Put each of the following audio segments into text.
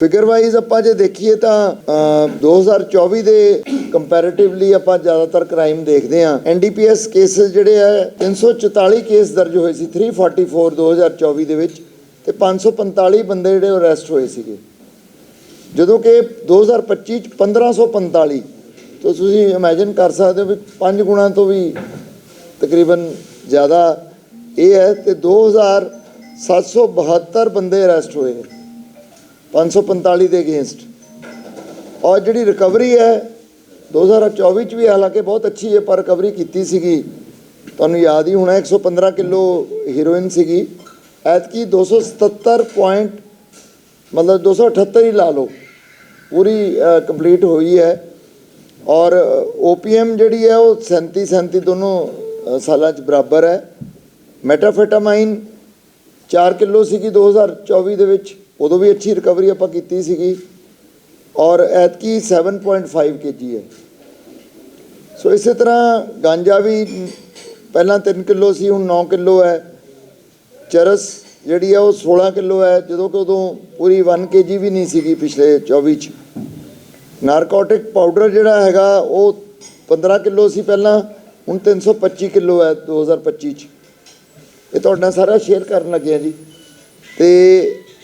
Figure wise ਆਪਾਂ ਜੇ ਦੇਖੀਏ ਤਾਂ ਅ, 2024 ਦੇ ਕੰਪੈਰੀਟਿਵਲੀ ਆਪਾਂ ਜ਼ਿਆਦਾਤਰ ਕ੍ਰਾਈਮ ਦੇਖਦੇ ਹਾਂ। ਐਨਡੀਪੀਐਸ ਕੇਸਸ ਜਿਹੜੇ ਆ 344 ਕੇਸ ਦਰਜ ਹੋਏ ਸੀ 344 2024 ਦੇ ਵਿੱਚ ਤੇ 545 ਬੰਦੇ ਜਿਹੜੇ ਅਰੈਸਟ ਹੋਏ ਸੀਗੇ। ਜਦੋਂ ਕਿ 2025 ਚ 1545 ਤਾਂ ਤੁਸੀਂ ਇਮੇਜਿਨ ਕਰ ਸਕਦੇ ਹੋ ਵੀ 5 ਗੁਣਾ ਤੋਂ ਵੀ ਤਕਰੀਬਨ ਜ਼ਿਆਦਾ ਇਹ ਹੈ ਤੇ 2772 ਬੰਦੇ ਅਰੈਸਟ ਹੋਏ ਨੇ। 545 ਦੇ ਅਗੇਂਸਟ। ਔਰ ਜਿਹੜੀ ਰਿਕਵਰੀ ਹੈ 2024 ਚ ਵੀ ਹਾਲਾਂਕਿ ਬਹੁਤ ਅੱਛੀ ਹੈ ਪਰ ਰਿਕਵਰੀ ਕੀਤੀ ਸੀਗੀ। ਤੁਹਾਨੂੰ ਯਾਦ ਹੀ ਹੋਣਾ 115 ਕਿਲੋ ਹੀਰੋਇਨ ਸੀਗੀ। ਐਤਕੀ 277 ਪੁਆਇੰਟ ਮਤਲਬ 278 ਹੀ ਲਾ ਲਓ। ਪੂਰੀ ਕੰਪਲੀਟ ਹੋਈ ਹੈ। ਔਰ ਓਪੀਐਮ ਜਿਹੜੀ ਹੈ, ਉਹ 37 37 ਦੋਨੋਂ ਸਾਲਾਂ ਚ ਬਰਾਬਰ ਹੈ। ਮੈਟਾਫੈਟਾਮਾਈਨ 4 ਕਿਲੋ ਸੀਗੀ 2024 ਦੇ ਵਿੱਚ। ਉਦੋਂ ਵੀ ਅੱਛੀ ਰਿਕਵਰੀ ਆਪਾਂ ਕੀਤੀ ਸੀਗੀ ਔਰ ਐਤਕੀ 7.5 ਕੇਜੀ ਹੈ। ਸੋ ਇਸੇ ਤਰ੍ਹਾਂ ਗਾਂਜਾ ਵੀ ਪਹਿਲਾਂ 3 ਕਿਲੋ ਸੀ, ਹੁਣ 9 ਕਿਲੋ ਹੈ। ਚਰਸ ਜਿਹੜੀ ਆ ਉਹ 16 ਕਿਲੋ ਹੈ, ਜਦੋਂ ਕਿ ਉਦੋਂ ਪੂਰੀ 1 ਕੇਜੀ ਵੀ ਨਹੀਂ ਸੀਗੀ ਪਿਛਲੇ 24 ਚ। ਨਾਰਕੋਟਿਕ ਪਾਊਡਰ ਜਿਹੜਾ ਹੈਗਾ, ਉਹ 15 ਕਿਲੋ ਸੀ ਪਹਿਲਾਂ, ਹੁਣ 325 ਕਿਲੋ ਹੈ 2025 ਚ। ਇਹ ਤੁਹਾਡਾ ਸਾਰਾ ਸ਼ੇਅਰ ਕਰਨ ਲੱਗਿਆ ਜੀ। ਤੇ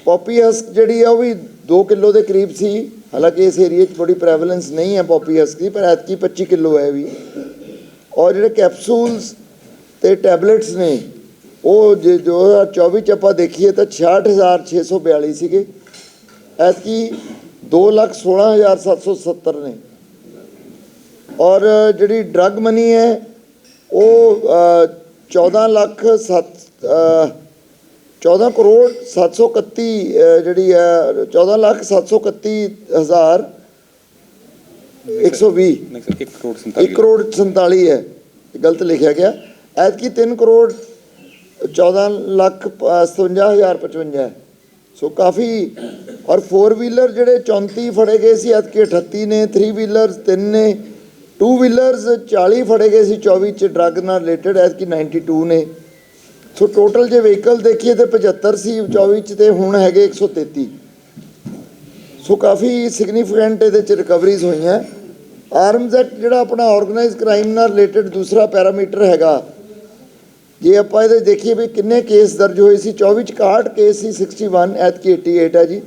ਪੋਪੀ ਹਸਕ ਜਿਹੜੀ ਆ ਉਹ ਵੀ 2 ਕਿਲੋ ਦੇ ਕਰੀਬ ਸੀ। ਹਾਲਾਂਕਿ ਇਸ ਏਰੀਆ 'ਚ ਬੜੀ ਪ੍ਰੈਵਲੈਂਸ ਨਹੀਂ ਹੈ ਪੋਪੀ ਹਸਕ ਦੀ ਪਰ ਐਤਕੀ 25 ਕਿਲੋ ਹੈ ਵੀ। ਔਰ ਜਿਹੜੇ ਕੈਪਸੂਲਸ ਤੇ ਟੈਬਲੇਟਸ ਨੇ ਉਹ ਜੇ 2024 ਚ ਆਪਾਂ ਦੇਖੀਏ ਤਾਂ 66642 ਸੀਗੇ। ਐਤਕੀ 216770 ਨੇ। ਔਰ ਜਿਹੜੀ ਡਰੱਗ ਮਨੀ ਹੈ ਉਹ ਅ, 14 ਲੱਖ 7 14 ਕਰੋੜ 731 ਅ, ਜਿਹੜੀ ਹੈ 14 ਲੱਖ 731 ਹਜ਼ਾਰ 120 ਨਹੀਂ ਸਰ 1 ਕਰੋੜ 47 1 ਕਰੋੜ 47 ਹੈ ਗਲਤ ਲਿਖਿਆ ਗਿਆ। ਐਤਕੀ 3 ਕਰੋੜ 14 ਲੱਖ 57055 ਹੈ। ਸੋ ਕਾਫੀ ਔਰ 4 ਵੀਲਰ ਜਿਹੜੇ 34 ਫੜੇ ਗਏ ਸੀ ਐਤਕੀ 38 ਨੇ 3 ਵੀਲਰਸ 3 ਨੇ 2 ਵੀਲਰਸ 40 ਫੜੇ ਗਏ ਸੀ 24 ਚ ਡਰੱਗ ਨਾਲ ਰਿਲੇਟਡ ਐਤਕੀ 92 ਨੇ। ਸੋ ਟੋਟਲ ਜੇ ਵਹੀਕਲ ਦੇਖੀਏ ਤੇ 75 ਸੀ 24 ਚ ਤੇ ਹੁਣ ਹੈਗੇ 133 ਸੋ ਕਾਫੀ ਸਿਗਨੀਫੀਕੈਂਟ ਇਹਦੇ ਚ ਰਿਕਵਰੀਜ਼ ਹੋਈਆਂ। ਆਰਮਜ਼ ਐਕਟ ਜਿਹੜਾ ਆਪਣਾ ਆਰਗੇਨਾਈਜ਼ ਕ੍ਰਾਈਮ ਨਾਲ ਰਿਲੇਟਡ ਦੂਸਰਾ ਪੈਰਾਮੀਟਰ ਹੈਗਾ। ਜੇ ਆਪਾਂ ਇਹਦੇ ਦੇਖੀਏ ਵੀ ਕਿੰਨੇ ਕੇਸ ਦਰਜ ਹੋਏ ਸੀ 24 ਚ 61 ਕੇਸ ਸੀ 61 ਐਤਕੀ 88 ਹੈ ਜੀ।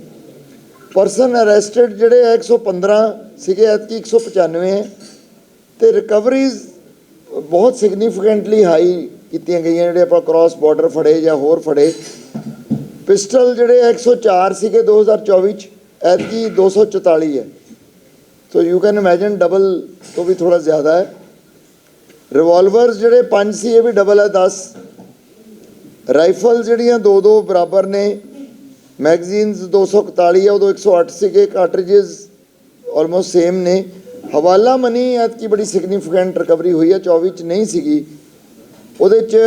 ਪਰਸਨ ਅਰੈਸਟਡ ਜਿਹੜੇ ਆ 115 ਸੀਗੇ, ਐਤਕੀ 195 ਹੈ ਤੇ ਰਿਕਵਰੀਜ਼ ਬਹੁਤ ਸਿਗਨੀਫੀਕੈਂਟਲੀ ਹਾਈ ਕੀਤੀਆਂ ਗਈਆਂ ਜਿਹੜੇ ਆਪਾਂ ਕ੍ਰਾਸ ਬਾਰਡਰ ਫੜੇ ਜਾਂ ਹੋਰ ਫੜੇ। ਪਿਸਟਲ ਜਿਹੜੇ ਆ 104 ਸੀਗੇ 2024 ਚ, ਐਤਕੀ 244 ਹੈ। So you can imagine double ਤੋਂ ਵੀ ਥੋੜਾ ਜ਼ਿਆਦਾ ਹੈ। ਰਿਵਾਲਵਰਸ ਜਿਹੜੇ 5 ਸੀ, ਇਹ ਵੀ ਡਬਲ ਹੈ 10 ਰਾਈਫਲ ਜਿਹੜੀਆਂ ਦੋ ਦੋ ਬਰਾਬਰ ਨੇ। ਮੈਗਜ਼ੀਨਸ 241 ਹੈ ਉਦੋਂ 108 ਸੀਗੇ ਕਾਰਟ੍ਰਿਜਸ ਆਲਮੋਸਟ ਸੇਮ ਨੇ। ਹਵਾਲਾ ਮਨੀ ਐਤਕੀ ਬੜੀ ਸਿਗਨੀਫੀਕੈਂਟ ਰਿਕਵਰੀ ਹੋਈ ਹੈ 24 ਚ ਨਹੀਂ ਸੀਗੀ। ਉਹਦੇ ਚ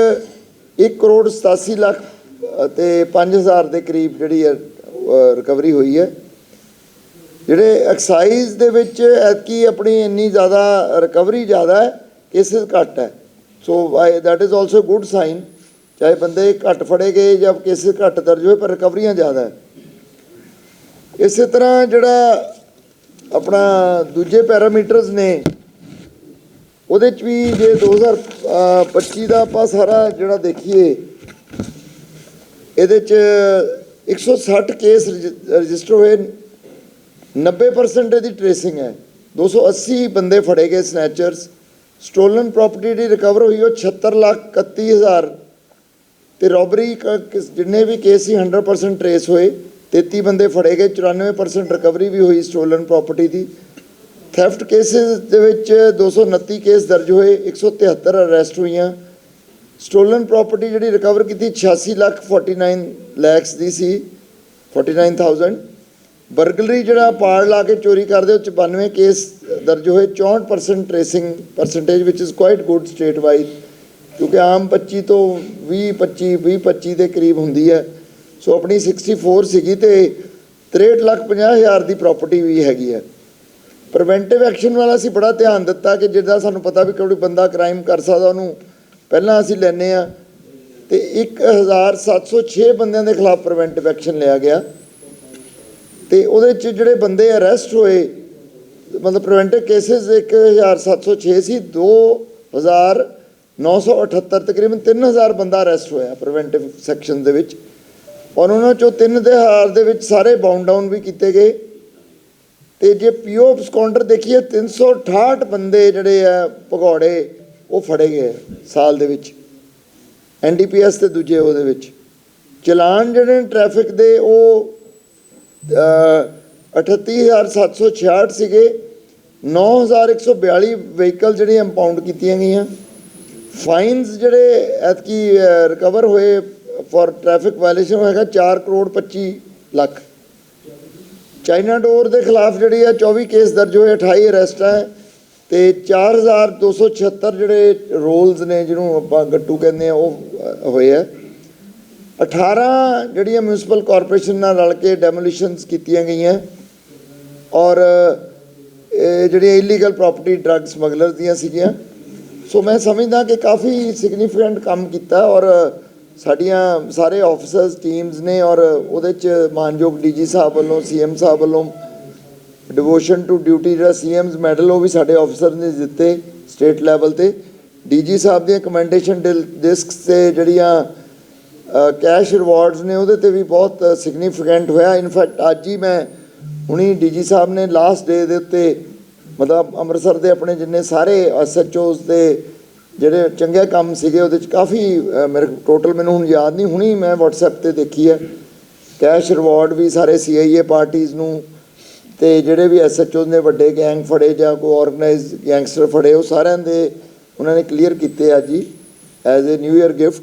1 ਕਰੋੜ 87 ਲੱਖ ਅ, ਤੇ 5000 ਦੇ ਕਰੀਬ ਜਿਹੜੀ ਹੈ ਰਿਕਵਰੀ ਹੋਈ ਹੈ। ਜਿਹੜੇ ਐਕਸਾਈਜ਼ ਦੇ ਵਿੱਚ ਐਤਕੀ ਆਪਣੀ ਇੰਨੀ ਜ਼ਿਆਦਾ ਰਿਕਵਰੀ ਜ਼ਿਆਦਾ ਹੈ ਕੇਸਿਸ ਘੱਟ ਹੈ। So that is also good sign ਚਾਹੇ ਬੰਦੇ ਘੱਟ ਫੜੇ ਗਏ ਜਾਂ ਕੇਸਿਸ ਘੱਟ ਦਰਜ ਹੋਏ ਪਰ ਰਿਕਵਰੀਆਂ ਜ਼ਿਆਦਾ ਹੈ। ਇਸੇ ਤਰ੍ਹਾਂ ਜਿਹੜਾ ਆਪਣਾ ਦੂਜੇ ਪੈਰਾਮੀਟਰਸ ਨੇ ਉਹਦੇ ਚ ਵੀ ਜੇ 2025 ਦਾ ਆਪਾਂ ਸਾਰਾ ਜਿਹੜਾ ਦੇਖੀਏ, ਇਹਦੇ ਚ 160 ਕੇਸ ਰਜਿਸਟਰ ਹੋਏ 90% ਇਹਦੀ ਟ੍ਰੇਸਿੰਗ ਹੈ। 280 ਬੰਦੇ ਫੜੇ ਗਏ ਸਨੈਚਰਸ ਸਟੋਲਨ ਪ੍ਰਾਪਰਟੀ ਦੀ ਰਿਕਵਰ ਹੋਈ ਉਹ 76 ਲੱਖ 31 ਹਜ਼ਾਰ। ਤੇ ਰੋਬਰੀ ਜਿੰਨੇ ਵੀ ਕੇਸ ਸੀ 100% ਟ੍ਰੇਸ ਹੋਏ। 33 ਬੰਦੇ ਫੜੇ ਗਏ 94% ਰਿਕਵਰੀ ਵੀ ਹੋਈ ਸਟੋਲਨ ਪ੍ਰਾਪਰਟੀ ਦੀ। ਥੈਫਟ ਕੇਸਿਸ ਦੇ ਵਿੱਚ 229 ਕੇਸ ਦਰਜ ਹੋਏ 173 ਅਰੈਸਟ ਹੋਈਆਂ। ਸਟੋਲਨ ਪ੍ਰਾਪਰਟੀ ਜਿਹੜੀ ਰਿਕਵਰ ਕੀਤੀ 86 ਲੱਖ 49 ਲੈਕਸ ਦੀ ਸੀ 49000 ਬਰਗਲਰੀ ਜਿਹੜਾ ਪਾੜ ਲਾ ਕੇ ਚੋਰੀ ਕਰਦੇ, ਉਹ 'ਚ 92 ਕੇਸ ਦਰਜ ਹੋਏ। 64% tracing percentage which is quite good state wise ਕਿਉਂਕਿ ਆਮ 25 ਤੋਂ 20 25 20 25 ਦੇ ਕਰੀਬ ਹੁੰਦੀ ਹੈ। ਸੋ ਆਪਣੀ 64 ਸੀਗੀ ਤੇ 63 ਲੱਖ 50 ਹਜ਼ਾਰ ਦੀ ਪ੍ਰਾਪਰਟੀ ਵੀ ਹੈਗੀ ਹੈ। ਪ੍ਰੀਵੈਂਟਿਵ ਐਕਸ਼ਨ ਵਾਲਾ ਅਸੀਂ ਬੜਾ ਧਿਆਨ ਦਿੱਤਾ ਕਿ ਜਿੱਦਾਂ ਸਾਨੂੰ ਪਤਾ ਵੀ ਕੋਈ ਬੰਦਾ ਕ੍ਰਾਈਮ ਕਰ ਸਕਦਾ, ਉਹਨੂੰ ਪਹਿਲਾਂ ਅਸੀਂ ਲੈਨੇ ਆ ਤੇ 1706 ਬੰਦਿਆਂ ਦੇ ਖਿਲਾਫ ਪ੍ਰੀਵੈਂਟਿਵ ਐਕਸ਼ਨ ਲਿਆ ਗਿਆ। ਤੇ ਉਹਦੇ ਚ ਜਿਹੜੇ ਬੰਦੇ ਅਰੈਸਟ ਹੋਏ, ਮਤਲਬ ਪ੍ਰੀਵੈਂਟਿਵ ਕੇਸਿਸ 1706 ਸੀ 2978 ਤਕਰੀਬਨ 3000 ਬੰਦਾ ਅਰੈਸਟ ਹੋਇਆ ਪ੍ਰੀਵੈਂਟਿਵ ਸੈਕਸ਼ਨ ਦੇ ਵਿੱਚ। ਔਰ ਉਹਨਾਂ ਚੋਂ ਤਿੰਨ ਦੇ ਹਾਰ ਦੇ ਵਿੱਚ ਸਾਰੇ ਬਾਉਂਡ ਡਾਊਨ ਵੀ ਕੀਤੇ ਗਏ। ਤੇ ਜੇ ਪੀਓ ਸਕਾਉਂਡਰ ਦੇਖੀਏ 368 ਬੰਦੇ ਜਿਹੜੇ ਆ ਭਗੌੜੇ ਉਹ ਫੜੇ ਗਏ ਆ ਸਾਲ ਦੇ ਵਿੱਚ। ਐਨਡੀਪੀਐਸ ਤੇ ਦੂਜੇ ਉਹਦੇ ਵਿੱਚ। ਚਲਾਨ ਜਿਹੜੇ ਟ੍ਰੈਫਿਕ ਦੇ ਉਹ ਅਹ, 38766 ਸੀਗੇ। 9142 ਵਹੀਕਲ ਜਿਹੜੇ ਇੰਪਾਊਂਡ ਕੀਤੀਆਂ ਗਈਆਂ। ਫਾਈਨਸ ਜਿਹੜੇ ਐਤਕੀ ਰਿਕਵਰ ਹੋਏ ਫॉर ਟ੍ਰੈਫਿਕ ਵਾਇਲੇਸ਼ਨ ਹੈਗਾ 4 ਕਰੋੜ 25 ਲੱਖ। ਚਾਈਨਾ ਡੋਰ ਦੇ ਖਿਲਾਫ ਜਿਹੜੀ ਆ 24 ਕੇਸ ਦਰਜ ਹੋਏ 28 ਅਰੈਸਟ ਹੈ ਤੇ 4276 ਜਿਹੜੇ ਰੋਲਸ ਨੇ, ਜਿਹਨੂੰ ਆਪਾਂ ਗੱਟੂ ਕਹਿੰਦੇ ਆ, ਉਹ ਹੋਏ ਆ। 18 ਜਿਹੜੀਆਂ ਮਿਊਨਿਸਪਲ ਕਾਰਪੋਰੇਸ਼ਨ ਨਾਲ ਰਲ ਕੇ ਡੈਮੋਲੀਸ਼ਨਸ ਕੀਤੀਆਂ ਗਈਆਂ, ਔਰ ਇਹ ਜਿਹੜੀਆਂ ਇਲੀਗਲ ਪ੍ਰਾਪਰਟੀ ਡਰੱਗ ਸਮਗਲਰ ਦੀਆਂ ਸੀਗੀਆਂ। ਸੋ ਮੈਂ ਸਮਝਦਾ ਕਿ ਕਾਫੀ ਸਿਗਨੀਫੀਕੈਂਟ ਕੰਮ ਕੀਤਾ, ਔਰ ਸਾਡੀਆਂ ਸਾਰੇ ਆਫੀਸਰਸ ਟੀਮਸ ਨੇ ਔਰ ਉਹਦੇ ਚ ਮਾਨਯੋਗ ਡੀਜੀ ਸਾਹਿਬ ਵੱਲੋਂ ਸੀਐਮ ਸਾਹਿਬ ਵੱਲੋਂ ਡਿਵੋਸ਼ਨ ਟੂ ਡਿਊਟੀ ਜਿਹੜਾ ਸੀਐਮਸ ਮੈਡਲ ਉਹ ਵੀ ਸਾਡੇ ਆਫੀਸਰ ਨੇ ਦਿੱਤੇ ਸਟੇਟ ਲੈਵਲ ਤੇ। ਡੀਜੀ ਸਾਹਿਬ ਦੀਆਂ ਕਮੈਂਡੇਸ਼ਨ ਡਿਸਕਸ ਤੇ ਜਿਹੜੀਆਂ ਕੈਸ਼ ਰਿਵਾਰਡਸ ਨੇ ਉਹਦੇ ਤੇ ਵੀ ਬਹੁਤ ਸਿਗਨੀਫੀਕੈਂਟ ਹੋਇਆ। ਇਨਫੈਕਟ ਅੱਜ ਹੀ ਮੈਂ ਹੁਣੀ ਡੀਜੀ ਸਾਹਿਬ ਨੇ ਲਾਸਟ ਡੇ ਦੇ ਉੱਤੇ ਮਤਲਬ ਅੰਮ੍ਰਿਤਸਰ ਦੇ ਆਪਣੇ ਜਿੰਨੇ ਸਾਰੇ ਐਸਐਚਓਸ ਦੇ ਜਿਹੜੇ ਚੰਗੇ ਕੰਮ ਸੀਗੇ ਉਹਦੇ ਚ ਕਾਫੀ ਮੇਰੇ ਟੋਟਲ ਮੈਨੂੰ ਹੁਣ ਯਾਦ ਨਹੀਂ, ਹੁਣੀ ਮੈਂ WhatsApp ਤੇ ਦੇਖੀ ਹੈ। ਕੈਸ਼ ਰਿਵਾਰਡ ਵੀ ਸਾਰੇ ਸੀਆਈਏ ਪਾਰਟੀਆਂ ਨੂੰ ਤੇ ਜਿਹੜੇ ਵੀ ਐਸਐਚਓ ਨੇ ਵੱਡੇ ਗੈਂਗ ਫੜੇ ਜਾਂ ਕੋਈ ਆਰਗੇਨਾਈਜ਼ ਗੈਂਗਸਟਰ ਫੜੇ, ਉਹ ਸਾਰਿਆਂ ਦੇ ਉਹਨਾਂ ਨੇ ਕਲੀਅਰ ਕੀਤੇ ਆ ਜੀ as a new year gift